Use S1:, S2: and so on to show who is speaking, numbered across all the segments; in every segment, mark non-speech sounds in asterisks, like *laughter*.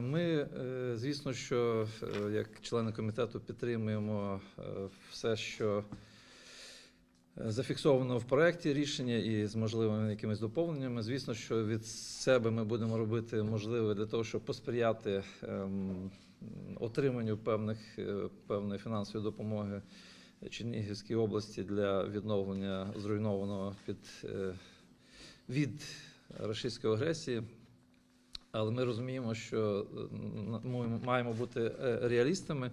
S1: Ми, е, звісно, що е, як члени комітету підтримуємо е, все, що зафіксовано в проєкті рішення і з можливими якимись доповненнями. Звісно, що від себе ми будемо робити можливе для того, щоб посприяти ем, отриманню певних, певної фінансової допомоги Чернігівській області для відновлення зруйнованого під, від російської агресії. Але ми розуміємо, що ми маємо бути е, реалістами.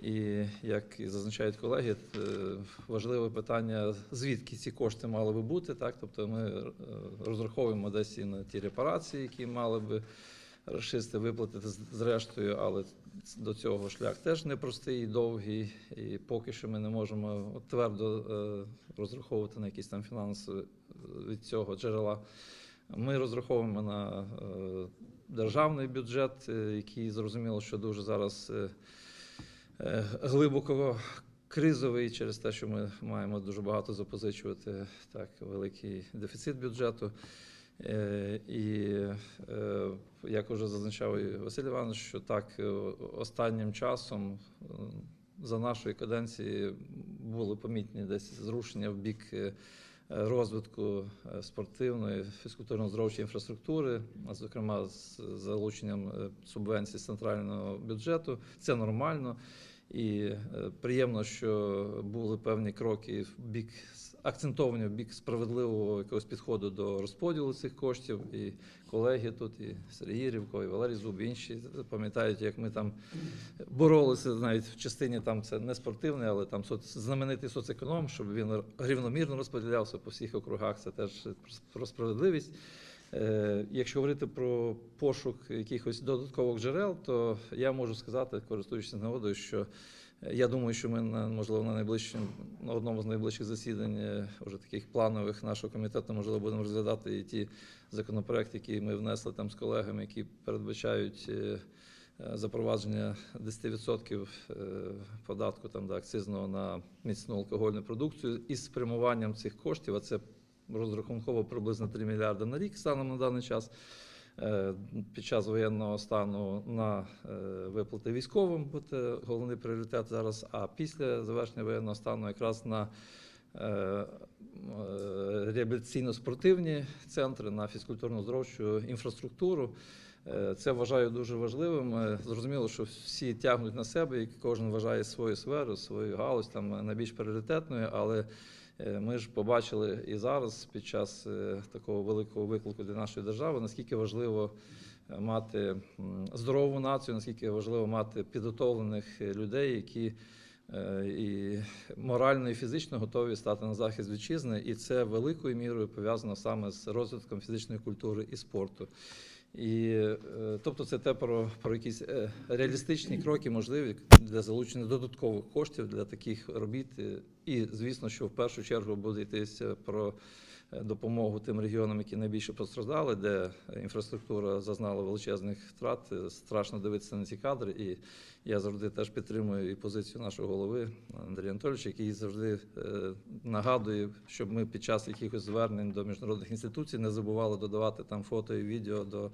S1: І як і зазначають колеги, е, важливе питання, звідки ці кошти мали би бути. Так? Тобто ми е, розраховуємо десь і на ті репарації, які мали би расисти виплатити зрештою, але до цього шлях теж непростий і довгий. І поки що ми не можемо твердо розраховувати на якісь там фінанси від цього джерела. Ми розраховуємо на е, державний бюджет, е, який зрозуміло, що дуже зараз е, глибоко кризовий через те, що ми маємо дуже багато запозичувати, так, великий дефіцит бюджету. І як вже зазначав і Василь Іванович, що так останнім часом за нашої каденції були помітні десь зрушення в бік розвитку е, спортивної фізкультурно-здоровчої інфраструктури, зокрема з залученням е, субвенцій з центрального бюджету. Це нормально. І е, приємно, що були певні кроки в бік акцентовані в бік справедливого якогось підходу до розподілу цих коштів. І колеги тут, і Сергій Рівко, і Валерій Зуб, і інші пам'ятають, як ми там боролися навіть в частині там це не спортивне, але там соц- знаменитий соцеконом, щоб він рівномірно розподілявся по всіх округах. Це теж про справедливість. Е, Якщо говорити про пошук якихось додаткових джерел, то я можу сказати, користуючись нагодою, що я думаю, що ми можливо на найближчому на одному з найближчих засідань е, уже таких планових нашого комітету, можливо, будемо розглядати і ті законопроекти, які ми внесли там з колегами, які передбачають. е, е, Запровадження 10% е, податку там да, акцизного на міцну алкогольну продукцію із спрямуванням цих коштів, а це розрахунково приблизно 3 мільярди на рік станом на даний час. Е, Під час воєнного стану на е, виплати військовим буде головний пріоритет зараз. А після завершення воєнного стану якраз на е, реабілітаційно-спортивні центри, на фізкультурно-здоровчу інфраструктуру. Е, Це вважаю дуже важливим. Зрозуміло, що всі тягнуть на себе, і кожен вважає свою сферу, свою галузь там найбільш пріоритетною, але Ми ж побачили і зараз під час е, такого великого виклику для нашої держави, наскільки важливо е, мати здорову націю, наскільки важливо мати підготовлених е, людей, які е, і морально і фізично готові стати на захист вітчизни, і це великою мірою пов'язано саме з розвитком фізичної культури і спорту. І е, тобто, це те про, про якісь е, реалістичні кроки, можливі для залучення додаткових коштів для таких робіт. Е, І звісно, що в першу чергу буде йтися про допомогу тим регіонам, які найбільше постраждали, де інфраструктура зазнала величезних втрат. Страшно дивитися на ці кадри. І я завжди теж підтримую і позицію нашого голови Андрія Анатолійовича, який завжди нагадує, щоб ми під час якихось звернень до міжнародних інституцій не забували додавати там фото і відео до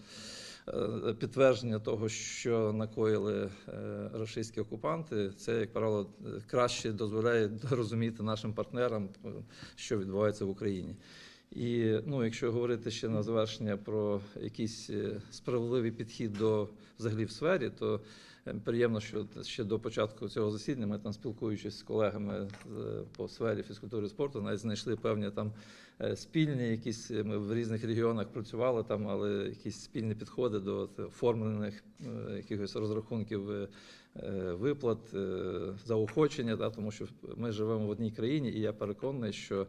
S1: підтвердження того, що накоїли е, російські окупанти. Це, як правило, е, краще дозволяє *laughs* розуміти нашим партнерам, е, що відбувається в Україні. І ну, якщо говорити ще на завершення про якийсь е, справедливий підхід до взагалі в сфері, то е, приємно, що ще до початку цього засідання ми там спілкуючись з колегами з- по сфері фізкультури і спорту, навіть знайшли певні там е, спільні якісь. е, Ми в різних регіонах працювали там, але якісь спільні підходи до оформлених е, якихось розрахунків. е, е, Виплат, е, заохочення, да, тому що ми живемо в одній країні, і я переконаний, що е,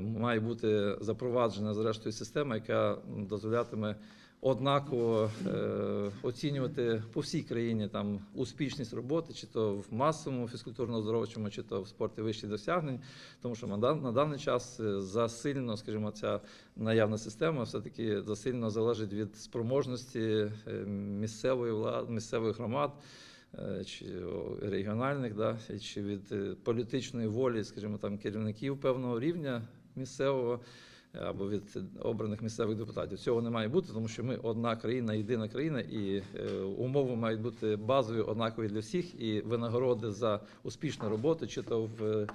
S1: має бути запроваджена зрештою система, яка дозволятиме однаково е, оцінювати по всій країні там успішність роботи, чи то в масовому фізкультурно-здоровчому, чи то в спорті вищих досягнень. Тому що на, даний час е, засильно, скажімо, ця наявна система все-таки засильно залежить від спроможності е, місцевої влади, місцевих громад. Е, Чи регіональних, да, чи від е, політичної волі, скажімо, там керівників певного рівня місцевого, або від обраних місцевих депутатів. Цього не має бути, тому що ми одна країна, єдина країна, і е, умови мають бути базові, однакові для всіх, і винагороди за успішну роботу, чи то в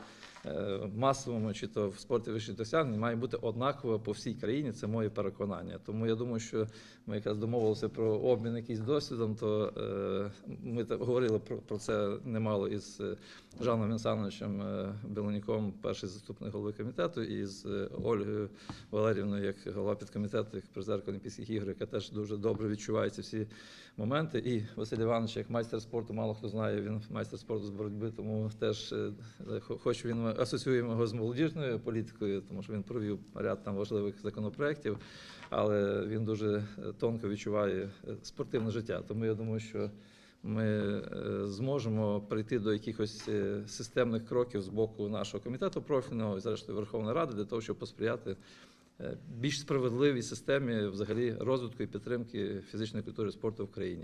S1: е, масовому, чи то в спорті вищих досягнень, має бути однаково по всій країні. Це моє переконання. Тому я думаю, що ми якраз домовилися про обмін якийсь досвідом, то е, ми говорили про, це немало із Жаном Вінсановичем Білоніком, перший заступник голови комітету, і з Ольгою Валерівною, як голова підкомітету, як призерка Олімпійських ігор, яка теж дуже добре відчуває ці всі моменти. І Василь Іванович, як майстер спорту, мало хто знає, він майстер спорту з боротьби, тому теж е, хоч він асоціюємо його з молодіжною політикою, тому що він провів ряд там важливих законопроєктів, але він дуже е, тонко відчуває е, спортивне життя. Тому я думаю, що ми е, зможемо прийти до якихось е, системних кроків з боку нашого комітету профільного і зрештою Верховної Ради для того, щоб посприяти е, більш справедливій системі взагалі розвитку і підтримки фізичної культури і спорту в країні.